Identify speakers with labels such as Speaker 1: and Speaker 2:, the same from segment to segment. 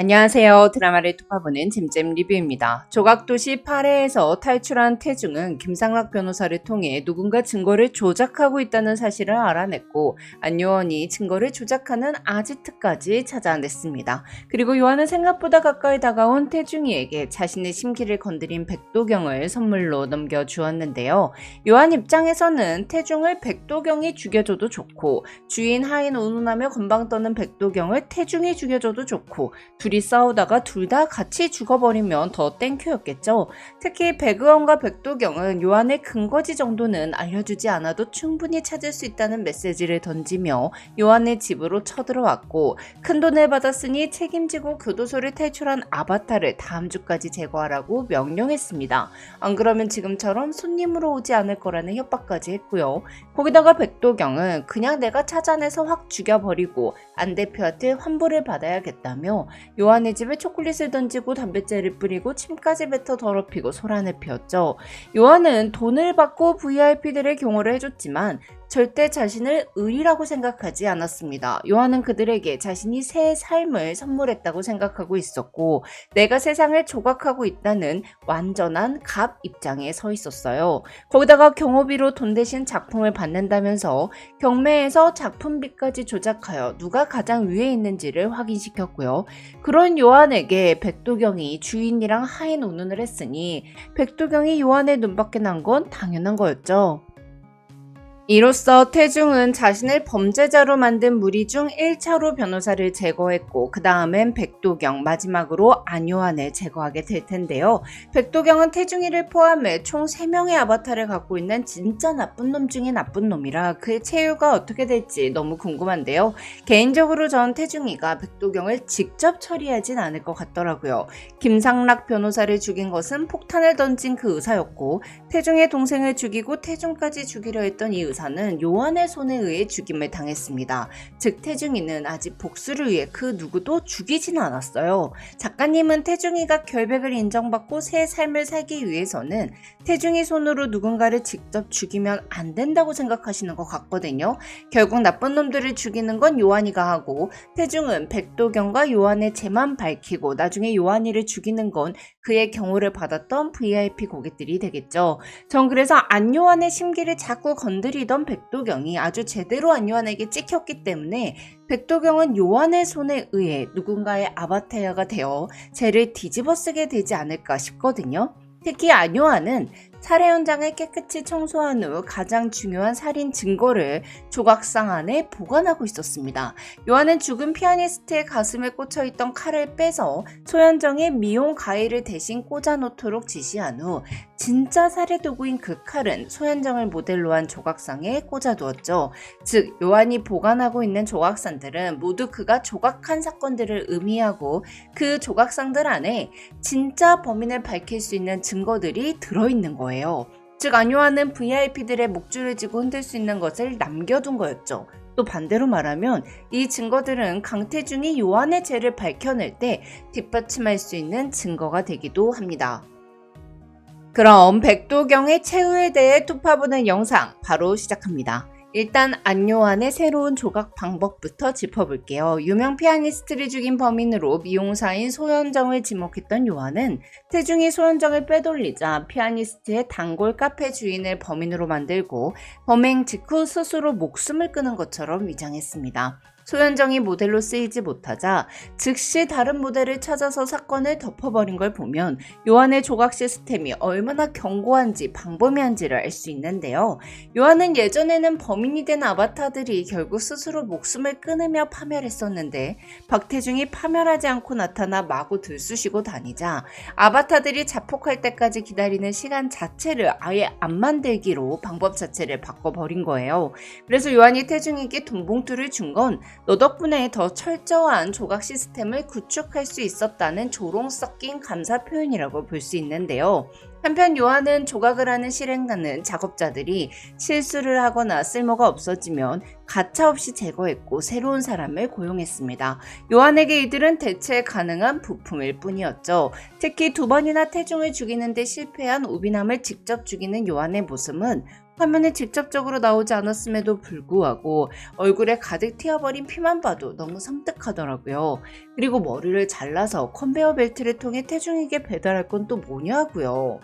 Speaker 1: 안녕하세요. 드라마를 투파보는 잼잼 리뷰입니다. 조각도시 8회에서 탈출한 태중은 김상락 변호사를 통해 누군가 증거를 조작하고 있다는 사실을 알아냈고 안요원이 증거를 조작하는 아지트까지 찾아냈습니다. 그리고 요한은 생각보다 가까이 다가온 태중이에게 자신의 심기를 건드린 백도경을 선물로 넘겨주었는데요. 요한 입장에서는 태중을 백도경이 죽여줘도 좋고 주인 하인 운운하며 건방 떠는 백도경을 태중이 죽여줘도 좋고 둘이 싸우다가 둘 다 같이 죽어버리면 더 땡큐였겠죠. 특히 백의원과 백도경은 요한의 근거지 정도는 알려주지 않아도 충분히 찾을 수 있다는 메시지를 던지며 요한의 집으로 쳐들어왔고 큰돈을 받았으니 책임지고 교도소를 탈출한 아바타를 다음 주까지 제거하라고 명령했습니다. 안 그러면 지금처럼 손님으로 오지 않을 거라는 협박까지 했고요. 거기다가 백도경은 그냥 내가 찾아내서 확 죽여버리고 안 대표한테 환불을 받아야겠다며 요한의 집에 초콜릿을 던지고 담뱃재를 뿌리고 침까지 뱉어 더럽히고 소란을 피웠죠. 요한은 돈을 받고 VIP들의 경호를 해줬지만 절대 자신을 의리라고 생각하지 않았습니다. 요한은 그들에게 자신이 새 삶을 선물했다고 생각하고 있었고, 내가 세상을 조각하고 있다는 완전한 갑 입장에 서 있었어요. 거기다가 경호비로 돈 대신 작품을 받는다면서 경매에서 작품비까지 조작하여 누가 가장 위에 있는지를 확인시켰고요. 그런 요한에게 백도경이 주인이랑 하인 운운을 했으니 백도경이 요한의 눈밖에 난 건 당연한 거였죠. 이로써 태중은 자신을 범죄자로 만든 무리 중 1차로 변호사를 제거했고 그 다음엔 백도경 마지막으로 안요한을 제거하게 될 텐데요. 백도경은 태중이를 포함해 총 3명의 아바타를 갖고 있는 진짜 나쁜 놈 중에 나쁜 놈이라 그의 체유가 어떻게 될지 너무 궁금한데요. 개인적으로 전 태중이가 백도경을 직접 처리하진 않을 것 같더라고요. 김상락 변호사를 죽인 것은 폭탄을 던진 그 의사였고 태중의 동생을 죽이고 태중까지 죽이려 했던 이 의사 의사는 요한의 손에 의해 죽임을 당했습니다. 즉 태중이는 아직 복수를 위해 그 누구도 죽이지는 않았어요. 작가님은 태중이가 결백을 인정받고 새 삶을 살기 위해서는 태중이 손으로 누군가를 직접 죽이면 안 된다고 생각하시는 것 같거든요. 결국 나쁜 놈들을 죽이는 건 요한이가 하고 태중은 백도경과 요한의 죄만 밝히고 나중에 요한이를 죽이는 건 그의 경호를 받았던 VIP 고객들이 되겠죠. 전 그래서 안요한의 심기를 자꾸 건드리 이던 백도경이 아주 제대로 안요한에게 찍혔기 때문에 백도경은 요한의 손에 의해 누군가의 아바타야가 되어 죄를 뒤집어 쓰게 되지 않을까 싶거든요. 특히 안요한은 살해 현장을 깨끗이 청소한 후 가장 중요한 살인 증거를 조각상 안에 보관하고 있었습니다. 요한은 죽은 피아니스트의 가슴에 꽂혀 있던 칼을 빼서 소현정의 미용 가위를 대신 꽂아놓도록 지시한 후 진짜 살해 도구인 그 칼은 소현정을 모델로 한 조각상에 꽂아두었죠. 즉 요한이 보관하고 있는 조각상들은 모두 그가 조각한 사건들을 의미하고 그 조각상들 안에 진짜 범인을 밝힐 수 있는 증거들이 들어있는 거예요. 즉 안요한은 VIP들의 목줄을 쥐고 흔들 수 있는 것을 남겨둔 거였죠. 또 반대로 말하면 이 증거들은 강태중이 요한의 죄를 밝혀낼 때 뒷받침할 수 있는 증거가 되기도 합니다. 그럼 백도경의 최후에 대해 투파보는 영상 바로 시작합니다. 일단 안요한의 새로운 조각 방법부터 짚어볼게요. 유명 피아니스트를 죽인 범인으로 미용사인 소현정을 지목했던 요한은 태중이 소현정을 빼돌리자 피아니스트의 단골 카페 주인을 범인으로 만들고 범행 직후 스스로 목숨을 끊은 것처럼 위장했습니다. 소현정이 모델로 쓰이지 못하자 즉시 다른 모델을 찾아서 사건을 덮어버린 걸 보면 요한의 조각 시스템이 얼마나 견고한지 방범이한지를 알 수 있는데요. 요한은 예전에는 범인이 된 아바타들이 결국 스스로 목숨을 끊으며 파멸했었는데 박태중이 파멸하지 않고 나타나 마구 들쑤시고 다니자 아바타들이 자폭할 때까지 기다리는 시간 자체를 아예 안 만들기로 방법 자체를 바꿔버린 거예요. 그래서 요한이 태중에게 돈봉투를 준 건너 덕분에 더 철저한 조각 시스템을 구축할 수 있었다는 조롱 섞인 감사 표현이라고 볼 수 있는데요. 한편 요한은 조각을 하는 실행하는 작업자들이 실수를 하거나 쓸모가 없어지면 가차없이 제거했고 새로운 사람을 고용했습니다. 요한에게 이들은 대체 가능한 부품일 뿐이었죠. 특히 두 번이나 태중을 죽이는데 실패한 우비남을 직접 죽이는 요한의 모습은 화면에 직접적으로 나오지 않았음에도 불구하고 얼굴에 가득 튀어버린 피만 봐도 너무 섬뜩하더라고요. 그리고 머리를 잘라서 컨베어 벨트를 통해 태중에게 배달할 건 또 뭐냐고요.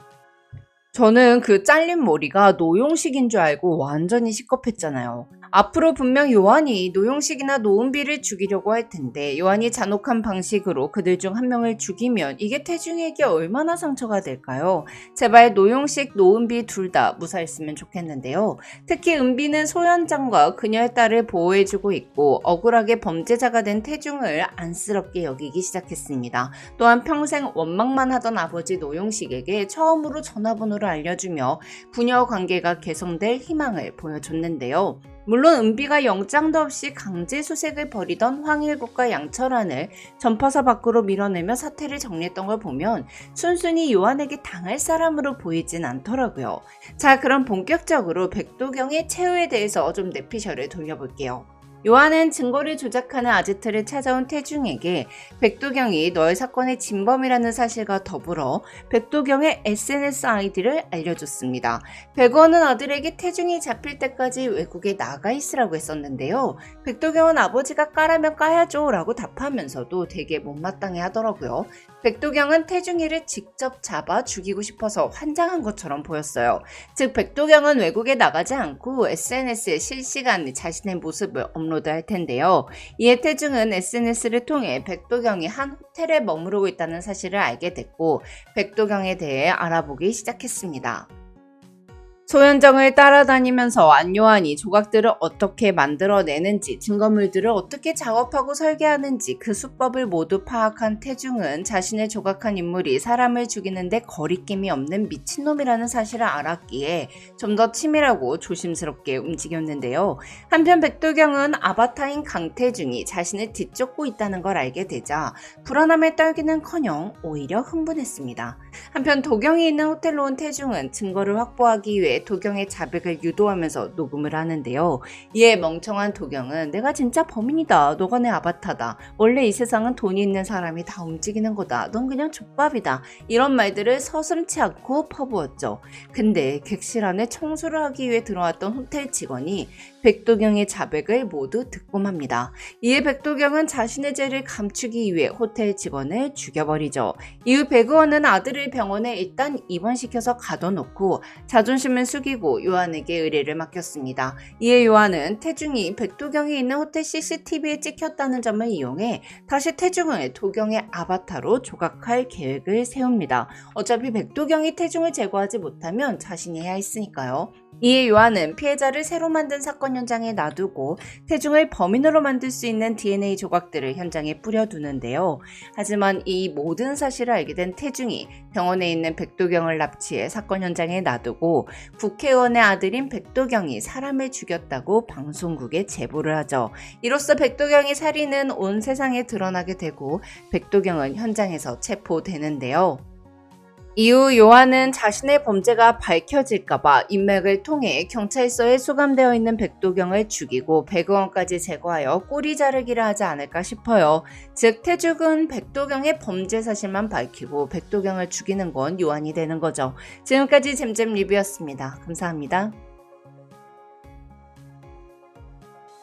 Speaker 1: 저는 그 잘린 머리가 노용식인 줄 알고 완전히 시겁했잖아요. 앞으로 분명 요한이 노용식이나 노은비를 죽이려고 할 텐데 요한이 잔혹한 방식으로 그들 중 한 명을 죽이면 이게 태중에게 얼마나 상처가 될까요? 제발 노용식, 노은비 둘 다 무사했으면 좋겠는데요. 특히 은비는 소현장과 그녀의 딸을 보호해주고 있고 억울하게 범죄자가 된 태중을 안쓰럽게 여기기 시작했습니다. 또한 평생 원망만 하던 아버지 노용식에게 처음으로 전화번호를 알려주며 부녀 관계가 개선될 희망을 보여줬는데요. 물론 은비가 영장도 없이 강제 수색을 벌이던 황일국과 양철환을 전파사 밖으로 밀어내며 사태를 정리했던 걸 보면 순순히 요한에게 당할 사람으로 보이진 않더라고요. 자, 그럼 본격적으로 백도경의 최후에 대해서 좀 내피셜을 돌려볼게요. 요한은 증거를 조작하는 아지트를 찾아온 태중에게 백도경이 너의 사건의 진범이라는 사실과 더불어 백도경의 SNS 아이디를 알려줬습니다. 백원은 아들에게 태중이 잡힐 때까지 외국에 나가 있으라고 했었는데요. 백도경은 아버지가 까라면 까야죠 라고 답하면서도 되게 못마땅해 하더라고요. 백도경은 태중이를 직접 잡아 죽이고 싶어서 환장한 것처럼 보였어요. 즉 백도경은 외국에 나가지 않고 SNS에 실시간 자신의 모습을 업로드 할 텐데요. 이에 태중은 SNS를 통해 백도경이 한 호텔에 머무르고 있다는 사실을 알게 됐고 백도경에 대해 알아보기 시작했습니다. 소현정을 따라다니면서 안요한이 조각들을 어떻게 만들어내는지, 증거물들을 어떻게 작업하고 설계하는지 그 수법을 모두 파악한 태중은 자신을 조각한 인물이 사람을 죽이는데 거리낌이 없는 미친놈이라는 사실을 알았기에 좀 더 치밀하고 조심스럽게 움직였는데요. 한편 백도경은 아바타인 강태중이 자신을 뒤쫓고 있다는 걸 알게 되자 불안함에 떨기는커녕 오히려 흥분했습니다. 한편 도경이 있는 호텔로 온 태중은 증거를 확보하기 위해 도경의 자백을 유도하면서 녹음을 하는데요. 이에 멍청한 도경은 내가 진짜 범인이다. 너가 내 아바타다. 원래 이 세상은 돈이 있는 사람이 다 움직이는 거다. 넌 그냥 족밥이다. 이런 말들을 서슴치 않고 퍼부었죠. 근데 객실 안에 청소를 하기 위해 들어왔던 호텔 직원이 백도경의 자백을 모두 듣고 맙니다. 이에 백도경은 자신의 죄를 감추기 위해 호텔 직원을 죽여버리죠. 이후 백의원은 아들을 병원에 일단 입원시켜서 가둬놓고 자존심을 숙이고 요한에게 의뢰를 맡겼습니다. 이에 요한은 태중이 백도경이 있는 호텔 CCTV에 찍혔다는 점을 이용해 다시 태중을 도경의 아바타로 조각할 계획을 세웁니다. 어차피 백도경이 태중을 제거하지 못하면 자신이 해야 했으니까요. 이에 요한은 피해자를 새로 만든 사건 현장에 놔두고 태중을 범인으로 만들 수 있는 DNA 조각들을 현장에 뿌려두는데요. 하지만 이 모든 사실을 알게 된 태중이 병원에 있는 백도경을 납치해 사건 현장에 놔두고 국회의원의 아들인 백도경이 사람을 죽였다고 방송국에 제보를 하죠. 이로써 백도경의 살인은 온 세상에 드러나게 되고 백도경은 현장에서 체포되는데요. 이후 요한은 자신의 범죄가 밝혀질까봐 인맥을 통해 경찰서에 수감되어 있는 백도경을 죽이고 백의원까지 제거하여 꼬리 자르기를 하지 않을까 싶어요. 즉 태죽은 백도경의 범죄 사실만 밝히고 백도경을 죽이는 건 요한이 되는 거죠. 지금까지 잼잼 리뷰였습니다. 감사합니다.